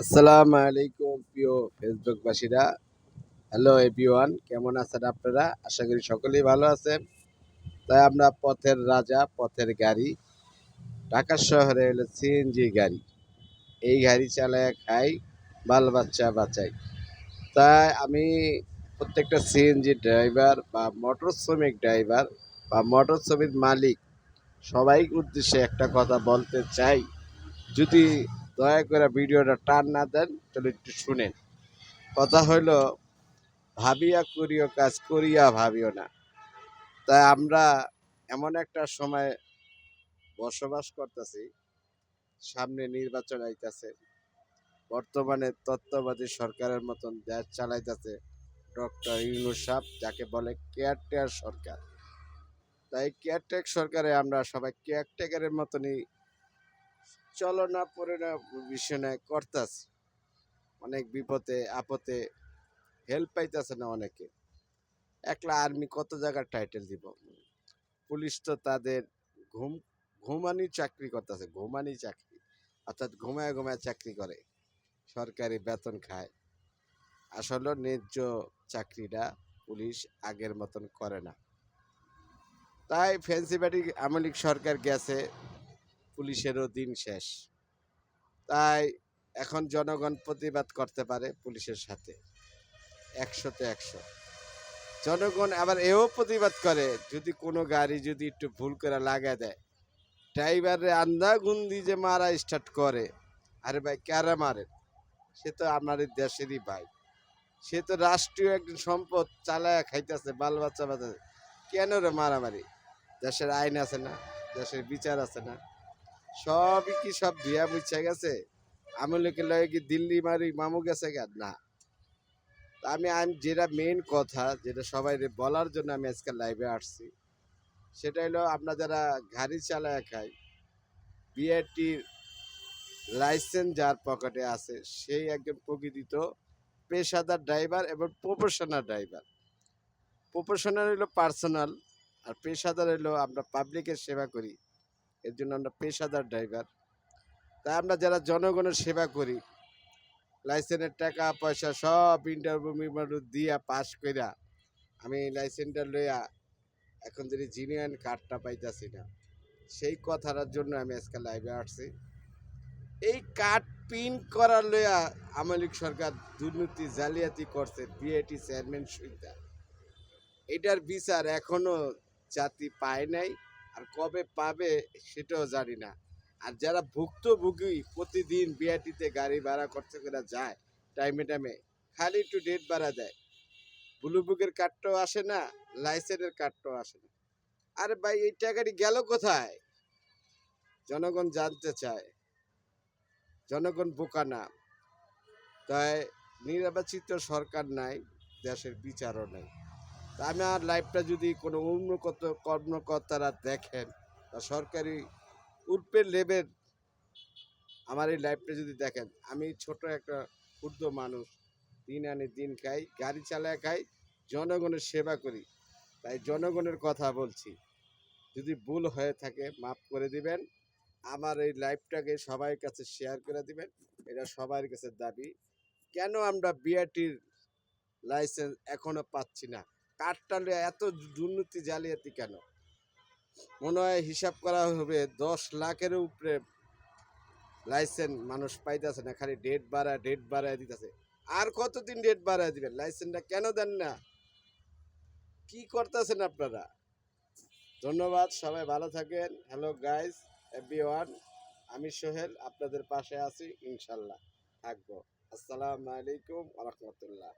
আসসালামু আলাইকুম প্রিয় ফেসবুকবাসীরা। হ্যালো এভরিওয়ান কেমন আছেন আপনারা? আশা করি সকলেই ভালো আছেন। তাই আমরা পথের রাজা, পথের গাড়ি, ঢাকা শহরে হলো সিএনজি গাড়ি। এই গাড়ি চালায়, খাই, বাল বাচ্চা বাঁচাই। তাই আমি প্রত্যেকটা সিএনজি ড্রাইভার বা মোটর শ্রমিক ড্রাইভার বা মোটর শ্রমিক মালিক সবাই উদ্দেশ্যে একটা কথা বলতে চাই। যদি দয়া করে ভিডিওটা টান না দেন, তাহলে একটু শুনেন। কথা হইল, ভাবিয়া করিও কাজ, করিয়া ভাবিও না। তাই আমরা এমন একটা সময় বসবাস করতেছি, সামনে নির্বাচন আইতাছে, বর্তমানে তত্ত্ববাদী সরকারের মতন দেশ চালাইতেছে ডক্টর ইউনুস সাহ যাকে বলে কেয়ারটেকার সরকার। তাই কেয়ারটেক সরকারে আমরা সবাই কেয়ারটেকারের মতনই চলো না পড়ে না, বিষয় নেয় করতাছি। অনেক বিপদে, আপদে হেল্প পাইতেছে না অনেকে। একলা আর্মি কত জায়গার টাইটেল দিব? পুলিশ তো তাদের ঘুম, ঘুমানি চাকরি করতেছে, ঘুমানি চাকরি। অর্থাৎ ঘুমায় ঘুমায় চাকরি করে। সরকারি বেতন খায়। আসলে ন্যায্য চাকরিটা পুলিশ আগের মতন করে না। তাই ফেন্সিবাড়ি আমলিক সরকার গেছে পুলিশেরও দিন শেষ। তাই এখন জনগণ প্রতিবাদ করতে পারে পুলিশের সাথে। একশোতে একশো। জনগণ আবার এও প্রতিবাদ করে, যদি কোনো গাড়ি যদি একটু ভুল করে লাগা দেয়। ড্রাইভারে আন্দা গুন্দি যে মারা স্টার্ট করে। আরে ভাই, কারা মারে? সে তো আমাদের দেশেরই ভাই। সে তো রাষ্ট্রীয় একজন সম্পদ চালায়া খাইতেছে, বাল বাচ্চা বাচ্চা। কেন রে মারামারি? দেশের আইন আছে না, দেশের বিচার আছে না। সবই কি সব ধুয়া মুছা গেছে? আমি লোকে লয়ে কি দিল্লি মারি মামু গেছে গা? না। আমি আমি, যেটা মেন কথা, যেটা সবাই বলার জন্য আমি আজকে লাইভে আসছি, সেটা হলো আমরা যারা গাড়ি চালায় খাই বিআরটির লাইসেন্স যার পকেটে আছে, সেই একজন প্রকৃতিত পেশাদার ড্রাইভার এবং প্রফেশনাল ড্রাইভার প্রফেশনাল হলো পার্সোনাল আর পেশাদার হলো আমরা পাবলিকের সেবা করি। এর জন্য আমরা পেশাদার ড্রাইভার। তাই আমরা যারা জনগণের সেবা করি, লাইসেন্সের টাকা, পয়সা সব ইন্টারভিউ মিন্টারভিউ দিয়া পাস কইরা আমি লাইসেন্সটা লইয়া এখন যদি জিনিয়ান কার্ডটা পাইতাছি না, সেই কথাটার জন্য আমি আজকে লাইভে আসছি। এই কার্ড পিন করার লইয়া আমলিক সরকার দুর্নীতি, জালিয়াতি করছে বিআইটি চেয়ারম্যান সুবিধা এটার বিচার এখনও জাতি পায় নাই। আর কবে পাবে সেটাও জানি না। আর যারা ভুক্তভোগী প্রতিদিন বিআরটিতে গাড়ি ভাড়া করতে করে যায়, টাইমে টাইমে, খালি একটু ডেট ভাড়া দেয়। ব্লু বুকের কার্ডটাও আসে না লাইসেন্সের কার্ডটাও আসে না। আরে ভাই, এই টাকাটি গেল কোথায়? জনগণ জানতে চায়। জনগণ বোকা না। তাই নির্বাচিত সরকার নাই, দেশের বিচারও নাই। আমার লাইফটা যদি কোনো উন্নত কর্মকর্তারা দেখেন, বা সরকারি উর্পের লেভেল আমার এই লাইফটা যদি দেখেন, আমি ছোট একটা ক্ষুদ্র মানুষ, দিন আনি দিন খাই, গাড়ি চালায় খাই, জনগণের সেবা করি, তাই জনগণের কথা বলছি। যদি ভুল হয়ে থাকে, মাফ করে দিবেন। আমার এই লাইফটাকে সবার কাছে শেয়ার করে দিবেন। এটা সবার কাছে দাবি। কেন আমরা বিআরটির লাইসেন্স এখনও পাচ্ছি না? লইয়া এত দুর্নীতি জালিয়াতি কেন? মনে হয় হিসাব করা হবে দশ লাখের উপরে লাইসেন্স মানুষ পাইতেছে না, খালি ডেট বাড়ায় ডেট বাড়ায় দিতেছে। আর কতদিন ডেট বাড়ায় দিবেন? লাইসেন্সটা কেন দেন না? কি করতেছেন আপনারা? ধন্যবাদ, সবাই ভালো থাকেন। হ্যালো গাইস এভরি আমি সোহেল, আপনাদের পাশে আছি, ইনশাল্লাহ। থাকব। আসসালামু আলাইকুম রহমতুল্লাহ।